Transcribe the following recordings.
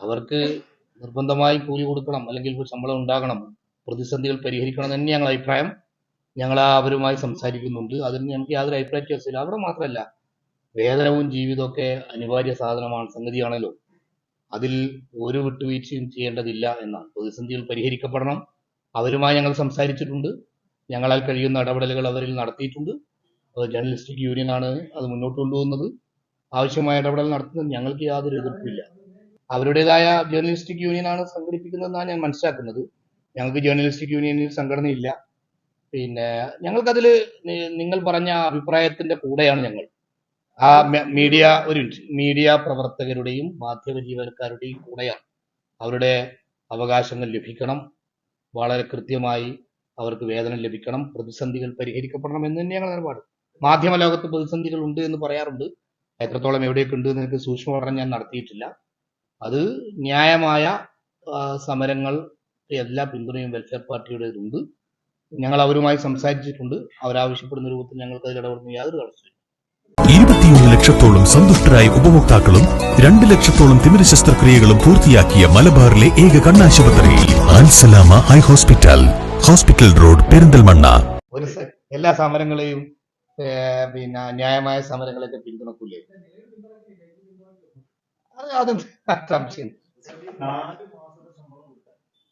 അവർക്ക് നിർബന്ധമായി കൂലി കൊടുക്കണം അല്ലെങ്കിൽ ശമ്പളം ഉണ്ടാകണം. പ്രതിസന്ധികൾ പരിഹരിക്കണം തന്നെ ഞങ്ങളുടെ അഭിപ്രായം. ഞങ്ങൾ അവരുമായി സംസാരിക്കുന്നുണ്ട്. അതിന് ഞങ്ങൾക്ക് യാതൊരു അഭിപ്രായ വ്യത്യാസമില്ല. അവിടെ മാത്രമല്ല വേതനവും ജീവിതമൊക്കെ അനിവാര്യ സാധനമാണ് സംഗതിയാണല്ലോ. അതിൽ ഒരു വിട്ടുവീഴ്ചയും ചെയ്യേണ്ടതില്ല എന്നാണ്. പ്രതിസന്ധികൾ പരിഹരിക്കപ്പെടണം. അവരുമായി ഞങ്ങൾ സംസാരിച്ചിട്ടുണ്ട്. ഞങ്ങളാൽ കഴിയുന്ന ഇടപെടലുകൾ അവരിൽ നടത്തിയിട്ടുണ്ട്. അത് ജേർണലിസ്റ്റിക് യൂണിയനാണ് അത് മുന്നോട്ട് കൊണ്ടുപോകുന്നത്. ആവശ്യമായ ഇടപെടൽ നടത്തുന്നത് ഞങ്ങൾക്ക് യാതൊരു എതിർപ്പില്ല അവരുടേതായ ജേർണലിസ്റ്റിക് യൂണിയനാണ് സംഘടിപ്പിക്കുന്നതെന്നാണ് ഞാൻ മനസ്സിലാക്കുന്നത്. ഞങ്ങൾക്ക് ജേർണലിസ്റ്റിക് യൂണിയനിൽ സംഘടനയില്ല. പിന്നെ ഞങ്ങൾക്കതിൽ നിങ്ങൾ പറഞ്ഞ അഭിപ്രായത്തിന്റെ കൂടെയാണ് ഞങ്ങൾ. ആ മീഡിയ ഒരു മീഡിയ പ്രവർത്തകരുടെയും മാധ്യമ ജീവനക്കാരുടെയും കൂടെയാണ് അവരുടെ അവകാശങ്ങൾ ലഭിക്കണം. വളരെ കൃത്യമായി അവർക്ക് വേതനം ലഭിക്കണം. പ്രതിസന്ധികൾ പരിഹരിക്കപ്പെടണം എന്ന് തന്നെ ഞങ്ങൾ നിലപാട്. മാധ്യമ ലോകത്ത് പ്രതിസന്ധികൾ ഉണ്ട് എന്ന് പറയാറുണ്ട്. എത്രത്തോളം എവിടെയൊക്കെ ഉണ്ട് എന്ന് എനിക്ക് സൂക്ഷ്മ പഠനം ഞാൻ നടത്തിയിട്ടില്ല. അത് ന്യായമായ സമരങ്ങൾ എല്ലാ പിന്തുണയും വെൽഫെയർ പാർട്ടിയുടേതുണ്ട്. ഞങ്ങൾ അവരുമായി സംസാരിച്ചിട്ടുണ്ട്. അവരാവശ്യപ്പെടുന്ന രൂപത്തിൽ ഞങ്ങൾക്ക് അതിൽ ഇടപെടുന്ന യാതൊരു തടസ്സമില്ല ഇരുപത്തിയൊന്ന് ലക്ഷത്തോളം സന്തുഷ്ടരായ ഉപഭോക്താക്കളും രണ്ട് ലക്ഷത്തോളം തിമിര ശസ്ത്രക്രിയകളും പൂർത്തിയാക്കിയ മലബാറിലെ ഏക കണ്ണാശുപത്രിയിൽ. Ansalama high hospital. Hospital road Perinthalmanna. ഒരു എല്ലാ സമരങ്ങളെയും പിന്നെ ന്യായമായ സമരങ്ങളെയൊക്കെ പിന്തുണക്കൂലേ? അത് അതെന്ത് സംശയം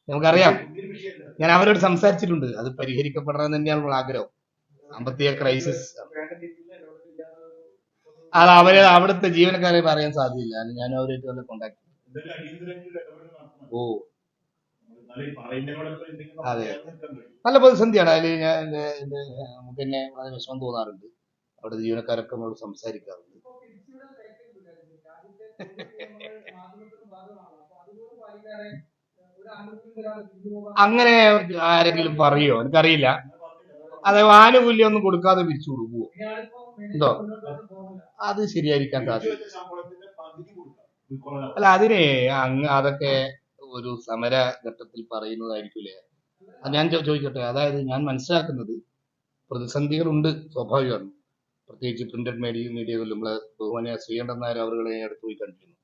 നമുക്കറിയാം. ഞാൻ അവരോട് സംസാരിച്ചിട്ടുണ്ട്. അത് പരിഹരിക്കപ്പെടണം തന്നെയാണ് നമ്മൾ ആഗ്രഹം. സാമ്പത്തിക ക്രൈസിസ്. അത് അവരെ അവിടുത്തെ ജീവനക്കാരെ പറയാൻ സാധ്യതയില്ല. ഞാൻ അവരായിട്ട് വന്ന് കോണ്ടാക്ട് ഓ അതെ. നല്ല പ്രതിസന്ധിയാണ്. അതിൽ ഞാൻ എന്റെ എന്റെ നമുക്ക് തന്നെ വളരെ വിഷമം തോന്നാറുണ്ട്. അവിടുത്തെ ജീവനക്കാരൊക്കെ നമ്മളോട് സംസാരിക്കാറുണ്ട്. അങ്ങനെ ആരെങ്കിലും പറയോ? എനിക്കറിയില്ല. അത് ആനുകൂല്യം ഒന്നും കൊടുക്കാതെ പിരിച്ചു കൊടുക്കുവോ? എന്തോ അത് ശരിയായിരിക്കാൻ സാധ്യത. അല്ല അതിനെ അങ്ങ് അതൊക്കെ ഒരു സമര ഘട്ടത്തിൽ പറയുന്നതായിരിക്കൂലേ? അത് ഞാൻ ചോദിക്കട്ടെ. അതായത് ഞാൻ മനസ്സിലാക്കുന്നത് പ്രതിസന്ധികളുണ്ട് സ്വാഭാവികമാണ്. പ്രത്യേകിച്ച് പ്രിന്റഡ് മീഡിയ മീഡിയകളിൽ നമ്മളെ ബഹുമാനിയ ശ്രീകണ്ഠൻ നായർ ഞാൻ അടുത്ത് പോയി കണ്ടിരുന്നു.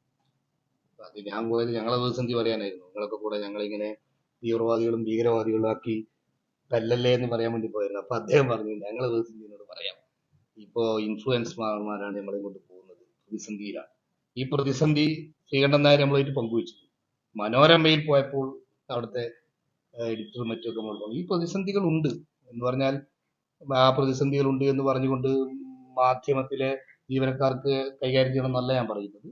അത് ഞാൻ പോയത് ഞങ്ങളെ പ്രതിസന്ധി പറയാനായിരുന്നു. നിങ്ങളൊക്കെ കൂടെ ഞങ്ങളിങ്ങനെ തീവ്രവാദികളും ഭീകരവാദികളും ആക്കി തല്ലല്ലേ എന്ന് പറയാൻ വേണ്ടി പോയിരുന്നു അപ്പൊ അദ്ദേഹം പറഞ്ഞു ഞങ്ങളെ പ്രതിസന്ധിയോട് പറയാം. ഇപ്പോ ഇൻഫ്ലുവൻസ്മാർമാരാണ് നമ്മളെ കൊണ്ട് പോകുന്നത്. പ്രതിസന്ധിയിലാണ്. ഈ പ്രതിസന്ധി ശ്രീകണ്ഠൻ നായർ നമ്മളായിട്ട് പങ്കുവച്ചു മനോരമയിൽ പോയപ്പോൾ അവിടുത്തെ എഡിറ്ററും മറ്റൊക്കെ നമ്മൾ ഈ പ്രതിസന്ധികൾ ഉണ്ട് എന്ന് പറഞ്ഞാൽ ആ പ്രതിസന്ധികൾ ഉണ്ട് എന്ന് പറഞ്ഞുകൊണ്ട് മാധ്യമത്തിലെ ജീവനക്കാർക്ക് കൈകാര്യം ചെയ്യണം എന്നല്ല ഞാൻ പറയുന്നത്.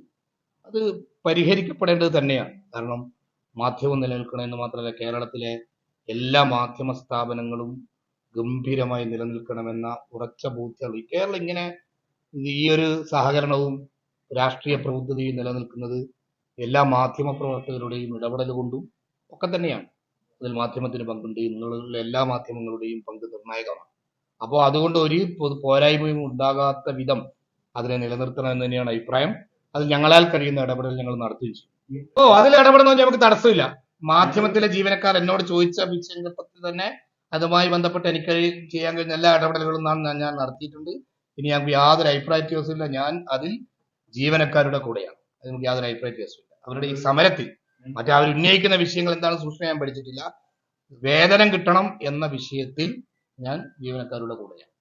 അത് പരിഹരിക്കപ്പെടേണ്ടത് തന്നെയാണ്. കാരണം മാധ്യമം നിലനിൽക്കണമെന്ന് മാത്രമല്ല കേരളത്തിലെ എല്ലാ മാധ്യമ സ്ഥാപനങ്ങളും ഗംഭീരമായി നിലനിൽക്കണമെന്ന ഉറച്ച ബോധ്യമുള്ള കേരളം ഇങ്ങനെ ഈ ഒരു സഹകരണവും രാഷ്ട്രീയ പ്രബുദ്ധതയും നിലനിൽക്കുന്നത് എല്ലാ മാധ്യമ പ്രവർത്തകരുടെയും ഇടപെടൽ കൊണ്ടും ഒക്കെ തന്നെയാണ്. അതിൽ മാധ്യമത്തിന് പങ്കുണ്ട്. ഇന്നുള്ള എല്ലാ മാധ്യമങ്ങളുടെയും പങ്ക് നിർണായകമാണ്. അപ്പോൾ അതുകൊണ്ട് ഒരു പോരായ്മയും ഉണ്ടാകാത്ത വിധം അതിനെ നിലനിർത്തണം എന്ന് തന്നെയാണ് അഭിപ്രായം. അത് ഞങ്ങളാൽ കഴിയുന്ന ഇടപെടൽ ഞങ്ങൾ നടത്തുകയും ചെയ്യും. ഓ അതിൽ ഇടപെടുന്ന നമുക്ക് തടസ്സമില്ല. മാധ്യമത്തിലെ ജീവനക്കാർ എന്നോട് ചോദിച്ച വിഷയത്തിൽ തന്നെ അതുമായി ബന്ധപ്പെട്ട് എനിക്ക് ചെയ്യാൻ കഴിഞ്ഞ എല്ലാ ഇടപെടലുകളും ഞാൻ നടത്തിയിട്ടുണ്ട്. ഇനി ഞങ്ങൾക്ക് യാതൊരു അഭിപ്രായ വ്യത്യാസമില്ല ഞാൻ അതിൽ ജീവനക്കാരുടെ കൂടെയാണ്. അത് നമുക്ക് യാതൊരു അഭിപ്രായ വ്യത്യാസമില്ല അവരുടെ ഈ സമരത്തിൽ മറ്റേ അവർ ഉന്നയിക്കുന്ന വിഷയങ്ങൾ എന്താണ്? സൂക്ഷ്മ ഞാൻ പഠിച്ചിട്ടില്ല. വേതനം കിട്ടണം എന്ന വിഷയത്തിൽ ഞാൻ ജീവനക്കാരുടെ കൂടെയാണ്.